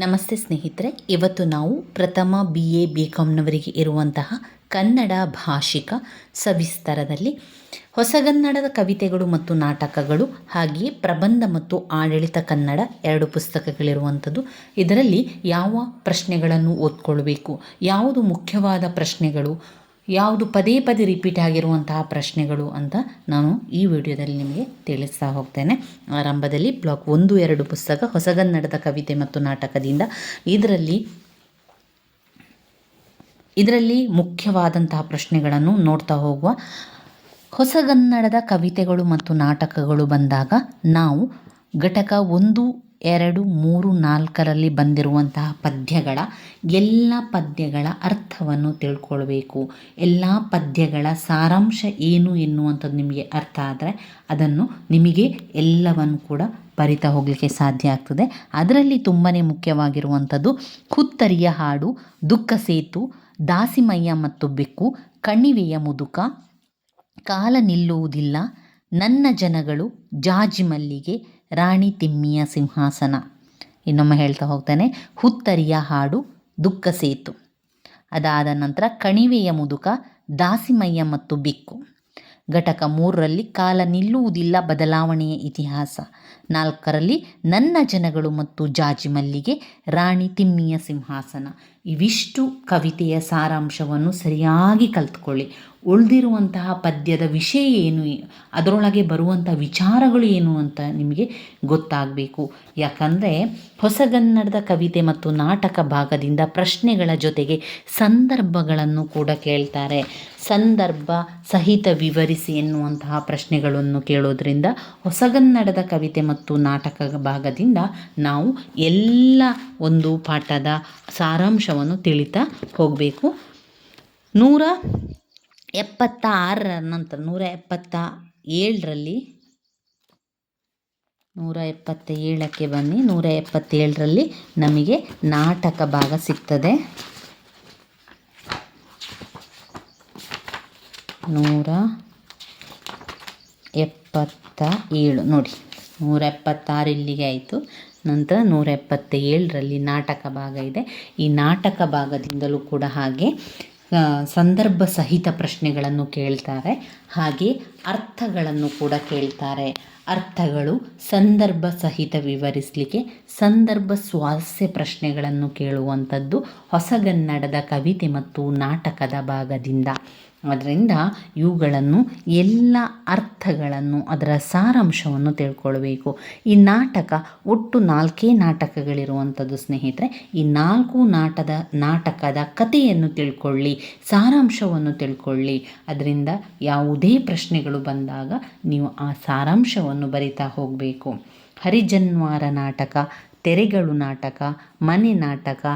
ನಮಸ್ತೆ ಸ್ನೇಹಿತರೆ, ಇವತ್ತು ನಾವು ಪ್ರಥಮ ಬಿ ಎ ಬಿ ಕಾಮ್ನವರಿಗೆ ಇರುವಂತಹ ಕನ್ನಡ ಭಾಷಿಕ ಸವಿಸ್ತರದಲ್ಲಿ ಹೊಸಗನ್ನಡದ ಕವಿತೆಗಳು ಮತ್ತು ನಾಟಕಗಳು, ಹಾಗೆಯೇ ಪ್ರಬಂಧ ಮತ್ತು ಆಡಳಿತ ಕನ್ನಡ ಎರಡು ಪುಸ್ತಕಗಳಿರುವಂಥದ್ದು. ಇದರಲ್ಲಿ ಯಾವ ಪ್ರಶ್ನೆಗಳನ್ನು ಓದ್ಕೊಳ್ಬೇಕು, ಯಾವುದು ಮುಖ್ಯವಾದ ಪ್ರಶ್ನೆಗಳು ಯಾವುದು ಪದೇ ಪದೇ ರಿಪೀಟ್ ಆಗಿರುವಂತಹ ಪ್ರಶ್ನೆಗಳು ಅಂತ ನಾನು ಈ ವಿಡಿಯೋದಲ್ಲಿ ನಿಮಗೆ ತಿಳಿಸ್ತಾ ಹೋಗ್ತೇನೆ. ಆರಂಭದಲ್ಲಿ ಬ್ಲಾಕ್ ಒಂದು, ಎರಡು ಪುಸ್ತಕ ಹೊಸಗನ್ನಡದ ಕವಿತೆ ಮತ್ತು ನಾಟಕದಿಂದ ಇದರಲ್ಲಿ ಇದರಲ್ಲಿ ಮುಖ್ಯವಾದಂತಹ ಪ್ರಶ್ನೆಗಳನ್ನು ನೋಡ್ತಾ ಹೋಗುವ. ಹೊಸಗನ್ನಡದ ಕವಿತೆಗಳು ಮತ್ತು ನಾಟಕಗಳು ಬಂದಾಗ ನಾವು ಘಟಕ ಒಂದು ಎರಡು, ಮೂರು, ನಾಲ್ಕರಲ್ಲಿ ಬಂದಿರುವಂತಹ ಪದ್ಯಗಳ ಎಲ್ಲ ಪದ್ಯಗಳ ಅರ್ಥವನ್ನು ತಿಳ್ಕೊಳ್ಬೇಕು. ಎಲ್ಲ ಪದ್ಯಗಳ ಸಾರಾಂಶ ಏನು ಎನ್ನುವಂಥದ್ದು ನಿಮಗೆ ಅರ್ಥ ಆದರೆ ಅದನ್ನು ನಿಮಗೆ ಎಲ್ಲವನ್ನು ಕೂಡ ಬರಿತಾ ಹೋಗಲಿಕ್ಕೆ ಸಾಧ್ಯ ಆಗ್ತದೆ. ಅದರಲ್ಲಿ ತುಂಬಾ ಮುಖ್ಯವಾಗಿರುವಂಥದ್ದು ಹುತ್ತರಿಯ ಹಾಡು, ದುಃಖ ಸೇತು, ದಾಸಿಮಯ್ಯ ಮತ್ತು ಬೆಕ್ಕು, ಕಣಿವೆಯ ಮುದುಕ, ಕಾಲ ನಿಲ್ಲುವುದಿಲ್ಲ, ನನ್ನ ಜನಗಳು ಜಾಜಿ ಮಲ್ಲಿಗೆ ರಾಣಿ ತಿಮ್ಮಿಯ ಸಿಂಹಾಸನ. ಇನ್ನೊಮ್ಮೆ ಹೇಳ್ತಾ ಹೋಗ್ತಾನೆ, ಹುತ್ತರಿಯ ಹಾಡು ದುಃಖ ಸೇತು. ಅದಾದ ನಂತರ ಕಣಿವೆಯ ಮುದುಕ, ದಾಸಿಮಯ್ಯ ಮತ್ತು ಬಿಕ್ಕು. ಘಟಕ ಮೂರರಲ್ಲಿ ಕಾಲ ನಿಲ್ಲುವುದಿಲ್ಲ ಬದಲಾವಣೆಯ ಇತಿಹಾಸ. ನಾಲ್ಕರಲ್ಲಿ ನನ್ನ ಜನಗಳು ಮತ್ತು ಜಾಜಿ ಮಲ್ಲಿಗೆ ರಾಣಿ ತಿಮ್ಮಿಯ ಸಿಂಹಾಸನ. ಇವಿಷ್ಟು ಕವಿತೆಯ ಸಾರಾಂಶವನ್ನು ಸರಿಯಾಗಿ ಕಲ್ತ್ಕೊಳ್ಳಿ. ಉಳಿದಿರುವಂತಹ ಪದ್ಯದ ವಿಷಯ ಏನು? ಅದರೊಳಗೆ ಬರುವಂಥ ವಿಚಾರಗಳು ಏನು ಅಂತ ನಿಮಗೆ ಗೊತ್ತಾಗಬೇಕು. ಯಾಕಂದರೆ ಹೊಸಗನ್ನಡದ ಕವಿತೆ ಮತ್ತು ನಾಟಕ ಭಾಗದಿಂದ ಪ್ರಶ್ನೆಗಳ ಜೊತೆಗೆ ಸಂದರ್ಭಗಳನ್ನು ಕೂಡ ಕೇಳ್ತಾರೆ. ಸಂದರ್ಭ ಸಹಿತ ವಿವರಿಸಿ ಎನ್ನುವಂತಹ ಪ್ರಶ್ನೆಗಳನ್ನು ಕೇಳೋದ್ರಿಂದ ಹೊಸಗನ್ನಡದ ಕವಿತೆ ಮತ್ತು ನಾಟಕ ಭಾಗದಿಂದ ನಾವು ಎಲ್ಲ ಒಂದು ಪಾಠದ ಸಾರಾಂಶವನ್ನು ತಿಳಿತಾ ಹೋಗಬೇಕು. ನೂರ ಎಪ್ಪತ್ತ ಆರರ ನಂತರ, ನೂರ ಎಪ್ಪತ್ತ ಏಳರಲ್ಲಿ ನೂರ ಎಪ್ಪತ್ತ ಏಳಕ್ಕೆ ಬನ್ನಿ. ನೂರ ಎಪ್ಪತ್ತೇಳರಲ್ಲಿ ನಮಗೆ ನಾಟಕ ಭಾಗ ಸಿಗ್ತದೆ. ನೂರ ಎಪ್ಪತ್ತ ಏಳು ನೋಡಿ. ನೂರ ಎಪ್ಪತ್ತಾರು ಇಲ್ಲಿಗೆ ಆಯಿತು. ನಂತರ ನೂರ ಎಪ್ಪತ್ತೇಳರಲ್ಲಿ ನಾಟಕ ಭಾಗ ಇದೆ. ಈ ನಾಟಕ ಭಾಗದಿಂದಲೂ ಕೂಡ ಹಾಗೆ ಸಂದರ್ಭ ಸಹಿತ ಪ್ರಶ್ನೆಗಳನ್ನು ಕೇಳ್ತಾರೆ. ಹಾಗೆ ಅರ್ಥಗಳನ್ನು ಕೂಡ ಕೇಳ್ತಾರೆ. ಅರ್ಥಗಳು ಸಂದರ್ಭ ಸಹಿತ ವಿವರಿಸಲಿಕ್ಕೆ, ಸಂದರ್ಭ ಸ್ವಾಸ್ಯ ಪ್ರಶ್ನೆಗಳನ್ನು ಕೇಳುವಂಥದ್ದು ಹೊಸಗನ್ನಡದ ಕವಿತೆ ಮತ್ತು ನಾಟಕದ ಭಾಗದಿಂದ. ಅದರಿಂದ ಇವುಗಳನ್ನು ಎಲ್ಲ ಅರ್ಥಗಳನ್ನು ಅದರ ಸಾರಾಂಶವನ್ನು ತಿಳ್ಕೊಳ್ಬೇಕು. ಈ ನಾಟಕ ಒಟ್ಟು ನಾಲ್ಕೇ ನಾಟಕಗಳಿರುವಂಥದ್ದು ಸ್ನೇಹಿತರೆ. ಈ ನಾಲ್ಕು ನಾಟದ, ನಾಟಕದ ಕಥೆಯನ್ನು ತಿಳ್ಕೊಳ್ಳಿ, ಸಾರಾಂಶವನ್ನು ತಿಳ್ಕೊಳ್ಳಿ. ಅದರಿಂದ ಯಾವುದೇ ಪ್ರಶ್ನೆಗಳು ಬಂದಾಗ ನೀವು ಆ ಸಾರಾಂಶವನ್ನು ಬರಿತಾ ಹೋಗಬೇಕು. ಹರಿಜನ್ವಾರ ನಾಟಕ, ತೆರೆಗಳು ನಾಟಕ, ಮನೆ ನಾಟಕ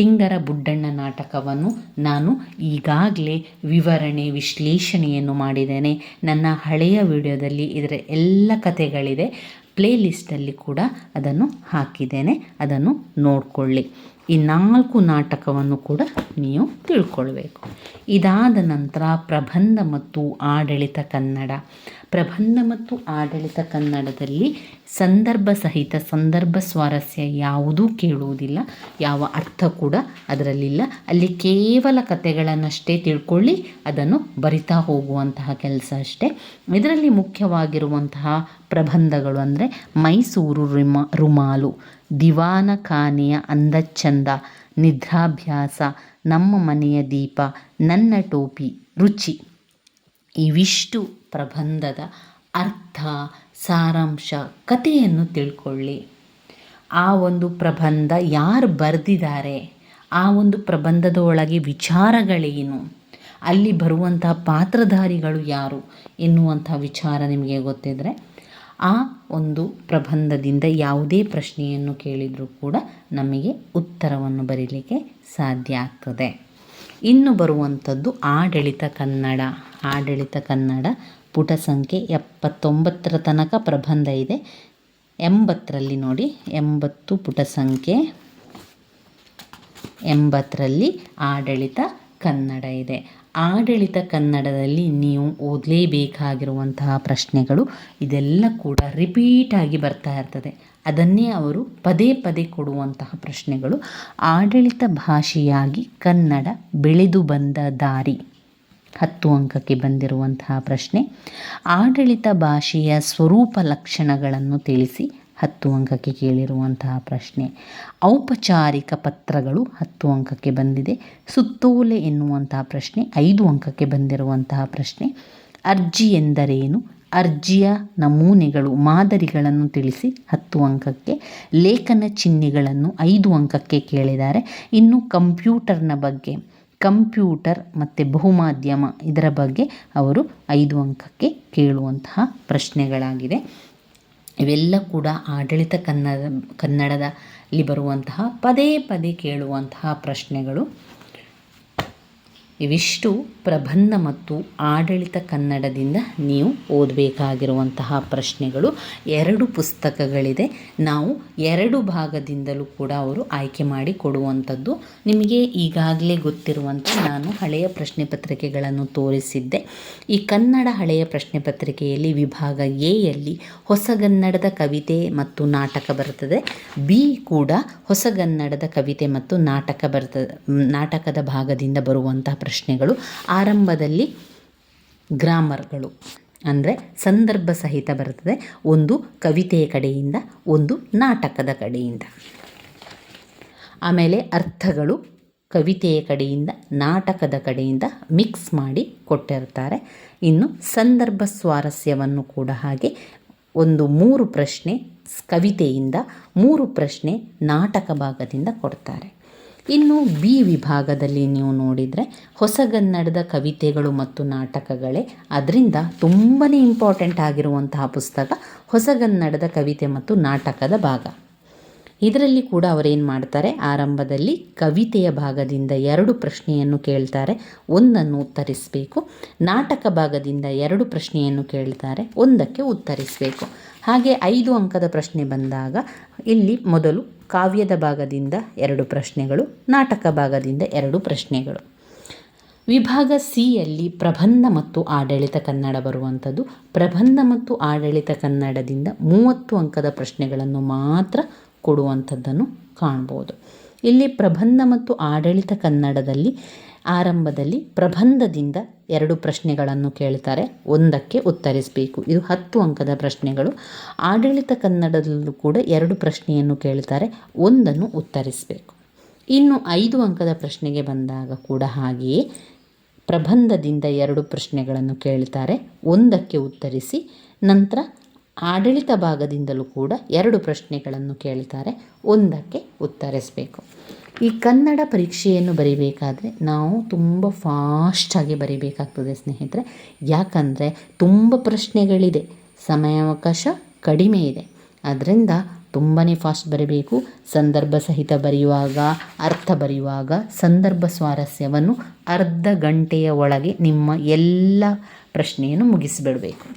ಟಿಂಗರ ಬುಡ್ಡಣ್ಣ ನಾಟಕವನ್ನು ನಾನು ಈಗಾಗಲೇ ವಿವರಣೆ ವಿಶ್ಲೇಷಣೆಯನ್ನು ಮಾಡಿದ್ದೇನೆ. ನನ್ನ ಹಳೆಯ ವಿಡಿಯೋದಲ್ಲಿ ಇದರ ಎಲ್ಲ ಕಥೆಗಳಿದೆ. ಪ್ಲೇಲಿಸ್ಟಲ್ಲಿ ಕೂಡ ಅದನ್ನು ಹಾಕಿದ್ದೇನೆ. ಅದನ್ನು ನೋಡಿಕೊಳ್ಳಿ. ಈ ನಾಲ್ಕು ನಾಟಕವನ್ನು ಕೂಡ ನೀವು ತಿಳ್ಕೊಳ್ಬೇಕು. ಇದಾದ ನಂತರ ಪ್ರಬಂಧ ಮತ್ತು ಆಡಳಿತ ಕನ್ನಡ. ಪ್ರಬಂಧ ಮತ್ತು ಆಡಳಿತ ಕನ್ನಡದಲ್ಲಿ ಸಂದರ್ಭ ಸಹಿತ ಸಂದರ್ಭ ಸ್ವಾರಸ್ಯ ಯಾವುದೂ ಕೇಳುವುದಿಲ್ಲ. ಯಾವ ಅರ್ಥ ಕೂಡ ಅದರಲ್ಲಿಲ್ಲ. ಅಲ್ಲಿ ಕೇವಲ ಕಥೆಗಳನ್ನಷ್ಟೇ ತಿಳ್ಕೊಳ್ಳಿ, ಅದನ್ನು ಬರಿತಾ ಹೋಗುವಂತಹ ಕೆಲಸ ಅಷ್ಟೇ. ಇದರಲ್ಲಿ ಮುಖ್ಯವಾಗಿರುವಂತಹ ಪ್ರಬಂಧಗಳು ಅಂದರೆ ಮೈಸೂರು ರಿಮಾ, ರುಮಾಲು. ದಿವಾನ ಖಾನೆಯ ಅಂದಚಂದ ನಿದ್ರಾಭ್ಯಾಸ, ನಮ್ಮ ಮನೆಯ ದೀಪ, ನನ್ನ ಟೋಪಿ, ರುಚಿ. ಇವಿಷ್ಟು ಪ್ರಬಂಧದ ಅರ್ಥ, ಸಾರಾಂಶ, ಕಥೆಯನ್ನು ತಿಳ್ಕೊಳ್ಳಿ. ಆ ಒಂದು ಪ್ರಬಂಧ ಯಾರು ಬರೆದಿದ್ದಾರೆ ಆ ಒಂದು ಪ್ರಬಂಧದ ಒಳಗೆ ವಿಚಾರಗಳೇನು? ಅಲ್ಲಿ ಬರುವಂತಹ ಪಾತ್ರಧಾರಿಗಳು ಯಾರು? ಎನ್ನುವಂಥ ವಿಚಾರ ನಿಮಗೆ ಗೊತ್ತಿದ್ದರೆ ಆ ಒಂದು ಪ್ರಬಂಧದಿಂದ ಯಾವುದೇ ಪ್ರಶ್ನೆಯನ್ನು ಕೇಳಿದರೂ ಕೂಡ ನಮಗೆ ಉತ್ತರವನ್ನು ಬರೀಲಿಕ್ಕೆ ಸಾಧ್ಯ ಆಗ್ತದೆ. ಇನ್ನು ಬರುವಂಥದ್ದು ಆಡಳಿತ ಕನ್ನಡ. ಆಡಳಿತ ಕನ್ನಡ ಪುಟ ಸಂಖ್ಯೆ ಎಪ್ಪತ್ತೊಂಬತ್ತರ ತನಕ ಪ್ರಬಂಧ ಇದೆ. ಎಂಬತ್ತರಲ್ಲಿ ನೋಡಿ, ಎಂಬತ್ತು ಪುಟ ಸಂಖ್ಯೆ, ಎಂಬತ್ತರಲ್ಲಿ ಆಡಳಿತ ಕನ್ನಡ ಇದೆ. ಆಡಳಿತ ಕನ್ನಡದಲ್ಲಿ ನೀವು ಓದಲೇಬೇಕಾಗಿರುವಂತಹ ಪ್ರಶ್ನೆಗಳು ಇದೆಲ್ಲ ಕೂಡ ರಿಪೀಟಾಗಿ ಬರ್ತಾ ಇರ್ತದೆ. ಅದನ್ನೇ ಅವರು ಪದೇ ಪದೇ ಕೊಡುವಂತಹ ಪ್ರಶ್ನೆಗಳು. ಆಡಳಿತ ಭಾಷೆಯಾಗಿ ಕನ್ನಡ ಬೆಳೆದು ಬಂದ ದಾರಿ. ಹತ್ತು ಅಂಕಕ್ಕೆ ಬಂದಿರುವಂತಹ ಪ್ರಶ್ನೆ. ಆಡಳಿತ ಭಾಷೆಯ ಸ್ವರೂಪ ಲಕ್ಷಣಗಳನ್ನು ತಿಳಿಸಿ. ಹತ್ತು ಅಂಕಕ್ಕೆ ಕೇಳಿರುವಂತಹ ಪ್ರಶ್ನೆ. ಔಪಚಾರಿಕ ಪತ್ರಗಳು ಹತ್ತು ಅಂಕಕ್ಕೆ ಬಂದಿದೆ. ಸುತ್ತೋಲೆ ಎನ್ನುವಂತಹ ಪ್ರಶ್ನೆ, ಐದು ಅಂಕಕ್ಕೆ ಬಂದಿರುವಂತಹ ಪ್ರಶ್ನೆ. ಅರ್ಜಿ ಎಂದರೇನು? ಅರ್ಜಿಯ ನಮೂನೆಗಳು, ಮಾದರಿಗಳನ್ನು ತಿಳಿಸಿ ಹತ್ತು ಅಂಕಕ್ಕೆ. ಲೇಖನ ಚಿಹ್ನೆಗಳನ್ನು ಐದು ಅಂಕಕ್ಕೆ ಕೇಳಿದ್ದಾರೆ. ಇನ್ನು ಕಂಪ್ಯೂಟರ್ನ ಬಗ್ಗೆ, ಕಂಪ್ಯೂಟರ್ ಮತ್ತು ಬಹುಮಾಧ್ಯಮ ಇದರ ಬಗ್ಗೆ ಅವರು ಐದು ಅಂಕಕ್ಕೆ ಕೇಳುವಂತಹ ಪ್ರಶ್ನೆಗಳಾಗಿದೆ ಇವೆಲ್ಲ ಕೂಡ ಆಡಳಿತ ಕನ್ನಡ ಕನ್ನಡದಲ್ಲಿ ಬರುವಂತಹ ಪದೇ ಪದೇ ಕೇಳುವಂತಹ ಪ್ರಶ್ನೆಗಳು. ಇವಿಷ್ಟು ಪ್ರಬಂಧ ಮತ್ತು ಆಡಳಿತ ಕನ್ನಡದಿಂದ ನೀವು ಓದಬೇಕಾಗಿರುವಂತಹ ಪ್ರಶ್ನೆಗಳು. ಎರಡು ಪುಸ್ತಕಗಳಿದೆ. ನಾವು ಎರಡು ಭಾಗದಿಂದಲೂ ಕೂಡ ಅವರು ಆಯ್ಕೆ ಮಾಡಿ ಕೊಡುವಂಥದ್ದು. ನಿಮಗೆ ಈಗಾಗಲೇ ಗೊತ್ತಿರುವಂತೆ ನಾನು ಹಳೆಯ ಪ್ರಶ್ನೆ ಪತ್ರಿಕೆಗಳನ್ನು ತೋರಿಸಿದ್ದೆ. ಈ ಕನ್ನಡ ಹಳೆಯ ಪ್ರಶ್ನೆ ಪತ್ರಿಕೆಯಲ್ಲಿ ವಿಭಾಗ ಎಯಲ್ಲಿ ಹೊಸಗನ್ನಡದ ಕವಿತೆ ಮತ್ತು ನಾಟಕ ಬರ್ತದೆ ಬಿ ಕೂಡ ಹೊಸಗನ್ನಡದ ಕವಿತೆ ಮತ್ತು ನಾಟಕ ಬರ್ತದೆ ನಾಟಕದ ಭಾಗದಿಂದ ಬರುವಂತಹ ಪ್ರಶ್ನೆಗಳು. ಆರಂಭದಲ್ಲಿ ಗ್ರಾಮರ್ಗಳು, ಅಂದರೆ ಸಂದರ್ಭ ಸಹಿತ ಬರ್ತದೆ. ಒಂದು ಕವಿತೆಯ ಕಡೆಯಿಂದ, ಒಂದು ನಾಟಕದ ಕಡೆಯಿಂದ. ಆಮೇಲೆ ಅರ್ಥಗಳು ಕವಿತೆಯ ಕಡೆಯಿಂದ, ನಾಟಕದ ಕಡೆಯಿಂದ ಮಿಕ್ಸ್ ಮಾಡಿ ಕೊಟ್ಟಿರ್ತಾರೆ ಇನ್ನು ಸಂದರ್ಭ ಸ್ವಾರಸ್ಯವನ್ನು ಕೂಡ ಹಾಗೆ ಒಂದು ಮೂರು ಪ್ರಶ್ನೆ ಕವಿತೆಯಿಂದ, ಮೂರು ಪ್ರಶ್ನೆ ನಾಟಕ ಭಾಗದಿಂದ ಕೊಡ್ತಾರೆ. ಇನ್ನು ಬಿ ವಿಭಾಗದಲ್ಲಿ ನೀವು ನೋಡಿದರೆ ಹೊಸಗನ್ನಡದ ಕವಿತೆಗಳು ಮತ್ತು ನಾಟಕಗಳೇ. ಅದರಿಂದ ತುಂಬಾ ಇಂಪಾರ್ಟೆಂಟ್ ಆಗಿರುವಂತಹ ಪುಸ್ತಕ ಹೊಸಗನ್ನಡದ ಕವಿತೆ ಮತ್ತು ನಾಟಕದ ಭಾಗ. ಇದರಲ್ಲಿ ಕೂಡ ಅವರೇನು ಮಾಡ್ತಾರೆ, ಆರಂಭದಲ್ಲಿ ಕವಿತೆಯ ಭಾಗದಿಂದ ಎರಡು ಪ್ರಶ್ನೆಯನ್ನು ಕೇಳ್ತಾರೆ, ಒಂದನ್ನು ಉತ್ತರಿಸಬೇಕು. ನಾಟಕ ಭಾಗದಿಂದ ಎರಡು ಪ್ರಶ್ನೆಯನ್ನು ಕೇಳ್ತಾರೆ, ಒಂದಕ್ಕೆ ಉತ್ತರಿಸಬೇಕು. ಹಾಗೆ ಐದು ಅಂಕದ ಪ್ರಶ್ನೆ ಬಂದಾಗ ಇಲ್ಲಿ ಮೊದಲು ಕಾವ್ಯದ ಭಾಗದಿಂದ ಎರಡು ಪ್ರಶ್ನೆಗಳು, ನಾಟಕ ಭಾಗದಿಂದ ಎರಡು ಪ್ರಶ್ನೆಗಳು. ವಿಭಾಗ ಸಿಯಲ್ಲಿ ಪ್ರಬಂಧ ಮತ್ತು ಆಡಳಿತ ಕನ್ನಡ ಬರುವಂಥದ್ದು. ಪ್ರಬಂಧ ಮತ್ತು ಆಡಳಿತ ಕನ್ನಡದಿಂದ ಮೂವತ್ತು ಅಂಕದ ಪ್ರಶ್ನೆಗಳನ್ನು ಮಾತ್ರ ಕೊಡುವಂಥದ್ದನ್ನು ಕಾಣ್ಬೋದು. ಇಲ್ಲಿ ಪ್ರಬಂಧ ಮತ್ತು ಆಡಳಿತ ಕನ್ನಡದಲ್ಲಿ ಆರಂಭದಲ್ಲಿ ಪ್ರಬಂಧದಿಂದ ಎರಡು ಪ್ರಶ್ನೆಗಳನ್ನು ಕೇಳ್ತಾರೆ. ಒಂದಕ್ಕೆ ಉತ್ತರಿಸಬೇಕು. ಇದು ಹತ್ತು ಅಂಕದ ಪ್ರಶ್ನೆಗಳು. ಆಡಳಿತ ಕನ್ನಡದಲ್ಲೂ ಕೂಡ ಎರಡು ಪ್ರಶ್ನೆಯನ್ನು ಕೇಳ್ತಾರೆ. ಒಂದನ್ನು ಉತ್ತರಿಸಬೇಕು. ಇನ್ನು ಐದು ಅಂಕದ ಪ್ರಶ್ನೆಗೆ ಬಂದಾಗ ಕೂಡ ಹಾಗೆಯೇ ಪ್ರಬಂಧದಿಂದ ಎರಡು ಪ್ರಶ್ನೆಗಳನ್ನು ಕೇಳ್ತಾರೆ. ಒಂದಕ್ಕೆ ಉತ್ತರಿಸಿ, ನಂತರ ಆಡಳಿತ ಭಾಗದಿಂದಲೂ ಕೂಡ ಎರಡು ಪ್ರಶ್ನೆಗಳನ್ನು ಕೇಳ್ತಾರೆ. ಒಂದಕ್ಕೆ ಉತ್ತರಿಸಬೇಕು. ಈ ಕನ್ನಡ ಪರೀಕ್ಷೆಯನ್ನು ಬರಿಬೇಕಾದರೆ ನಾವು ತುಂಬ ಫಾಸ್ಟಾಗಿ ಬರಿಬೇಕಾಗ್ತದೆ ಸ್ನೇಹಿತರೆ. ಯಾಕಂದರೆ ತುಂಬ ಪ್ರಶ್ನೆಗಳಿದೆ, ಸಮಯಾವಕಾಶ ಕಡಿಮೆ ಇದೆ. ಅದರಿಂದ ತುಂಬಾ ಫಾಸ್ಟ್ ಬರೀಬೇಕು. ಸಂದರ್ಭ ಸಹಿತ ಬರೆಯುವಾಗ, ಅರ್ಥ ಬರೆಯುವಾಗ ಸಂದರ್ಭ ಸ್ವಾರಸ್ಯವನ್ನು ಅರ್ಧ ಗಂಟೆಯ ಒಳಗೆ ನಿಮ್ಮ ಎಲ್ಲ ಪ್ರಶ್ನೆಯನ್ನು ಮುಗಿಸಿಬಿಡಬೇಕು.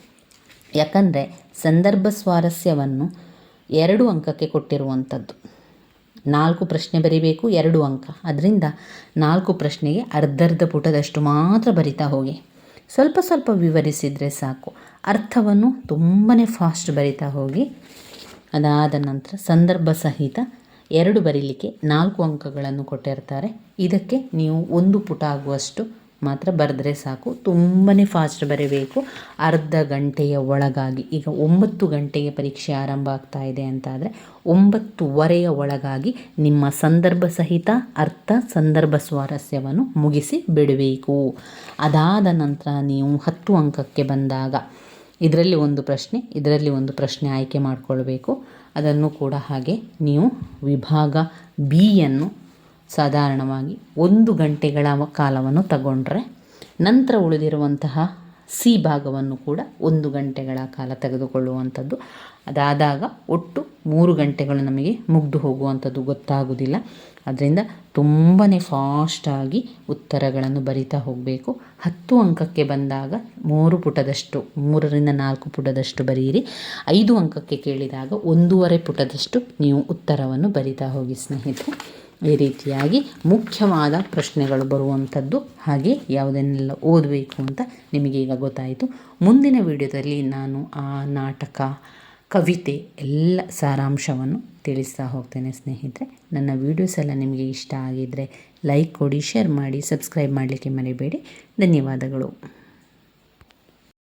ಯಾಕಂದರೆ ಸಂದರ್ಭ ಸ್ವಾರಸ್ಯವನ್ನು ಎರಡು ಅಂಕಕ್ಕೆ ಕೊಟ್ಟಿರುವಂಥದ್ದು. ನಾಲ್ಕು ಪ್ರಶ್ನೆ ಬರೀಬೇಕು, ಎರಡು ಅಂಕ. ಅದರಿಂದ ನಾಲ್ಕು ಪ್ರಶ್ನೆಗೆ ಅರ್ಧರ್ಧ ಪುಟದಷ್ಟು ಮಾತ್ರ ಬರಿತಾ ಹೋಗಿ. ಸ್ವಲ್ಪ ಸ್ವಲ್ಪ ವಿವರಿಸಿದರೆ ಸಾಕು. ಅರ್ಥವನ್ನು ತುಂಬಾ ಫಾಸ್ಟ್ ಬರಿತಾ ಹೋಗಿ. ಅದಾದ ನಂತರ ಸಂದರ್ಭ ಸಹಿತ ಎರಡು ಬರೀಲಿಕ್ಕೆ ನಾಲ್ಕು ಅಂಕಗಳನ್ನು ಕೊಟ್ಟಿರ್ತಾರೆ. ಇದಕ್ಕೆ ನೀವು ಒಂದು ಪುಟ ಆಗುವಷ್ಟು ಮಾತ್ರ ಬರೆದ್ರೆ ಸಾಕು. ತುಂಬಾ ಫಾಸ್ಟ್ ಬರೀಬೇಕು. ಅರ್ಧ ಗಂಟೆಯ ಒಳಗಾಗಿ, ಈಗ ಒಂಬತ್ತು ಗಂಟೆಗೆ ಪರೀಕ್ಷೆ ಆರಂಭ ಆಗ್ತಾ ಇದೆ ಅಂತಾದರೆ ಒಂಬತ್ತುವರೆಯ ಒಳಗಾಗಿ ನಿಮ್ಮ ಸಂದರ್ಭ ಸಹಿತ, ಅರ್ಥ ಸಂದರ್ಭ ಸ್ವಾರಸ್ಯವನ್ನು ಮುಗಿಸಿ ಬಿಡಬೇಕು. ಅದಾದ ನಂತರ ನೀವು ಹತ್ತು ಅಂಕಕ್ಕೆ ಬಂದಾಗ ಇದರಲ್ಲಿ ಒಂದು ಪ್ರಶ್ನೆ, ಇದರಲ್ಲಿ ಒಂದು ಪ್ರಶ್ನೆ ಆಯ್ಕೆ ಮಾಡಿಕೊಳ್ಬೇಕು. ಅದನ್ನು ಕೂಡ ಹಾಗೆ ನೀವು ವಿಭಾಗ ಬಿಯನ್ನು ಸಾಧಾರಣವಾಗಿ ಒಂದು ಗಂಟೆಗಳ ಕಾಲವನ್ನು ತಗೊಂಡ್ರೆ ನಂತರ ಉಳಿದಿರುವಂತಹ ಸಿ ಭಾಗವನ್ನು ಕೂಡ ಒಂದು ಗಂಟೆಗಳ ಕಾಲ ತೆಗೆದುಕೊಳ್ಳುವಂಥದ್ದು. ಅದಾದಾಗ ಒಟ್ಟು ಮೂರು ಗಂಟೆಗಳು ನಮಗೆ ಮುಗ್ದು ಹೋಗುವಂಥದ್ದು ಗೊತ್ತಾಗೋದಿಲ್ಲ. ಅದರಿಂದ ತುಂಬಾ ಫಾಸ್ಟಾಗಿ ಉತ್ತರಗಳನ್ನು ಬರಿತಾ ಹೋಗಬೇಕು. ಹತ್ತು ಅಂಕಕ್ಕೆ ಬಂದಾಗ ಮೂರು ಪುಟದಷ್ಟು, ಮೂರರಿಂದ ನಾಲ್ಕು ಪುಟದಷ್ಟು ಬರೆಯಿರಿ ಐದು ಅಂಕಕ್ಕೆ ಕೇಳಿದಾಗ ಒಂದೂವರೆ ಪುಟದಷ್ಟು ನೀವು ಉತ್ತರವನ್ನು ಬರಿತಾ ಹೋಗಿ ಸ್ನೇಹಿತರೆ. ಈ ರೀತಿಯಾಗಿ ಮುಖ್ಯವಾದ ಪ್ರಶ್ನೆಗಳು ಬರುವಂಥದ್ದು. ಹಾಗೆ ಯಾವುದನ್ನೆಲ್ಲ ಓದಬೇಕು ಅಂತ ನಿಮಗೆ ಈಗ ಗೊತ್ತಾಯಿತು. ಮುಂದಿನ ವಿಡಿಯೋದಲ್ಲಿ ನಾನು ಆ ನಾಟಕ, ಕವಿತೆ ಎಲ್ಲ ಸಾರಾಂಶವನ್ನು ತಿಳಿಸ್ತಾ ಹೋಗ್ತೇನೆ ಸ್ನೇಹಿತರೆ. ನನ್ನ ವೀಡಿಯೋಸ್ ಎಲ್ಲ ನಿಮಗೆ ಇಷ್ಟ ಆಗಿದ್ದರೆ ಲೈಕ್ ಕೊಡಿ, ಶೇರ್ ಮಾಡಿ, ಸಬ್ಸ್ಕ್ರೈಬ್ ಮಾಡಲಿಕ್ಕೆ ಮರಿಬೇಡಿ. ಧನ್ಯವಾದಗಳು.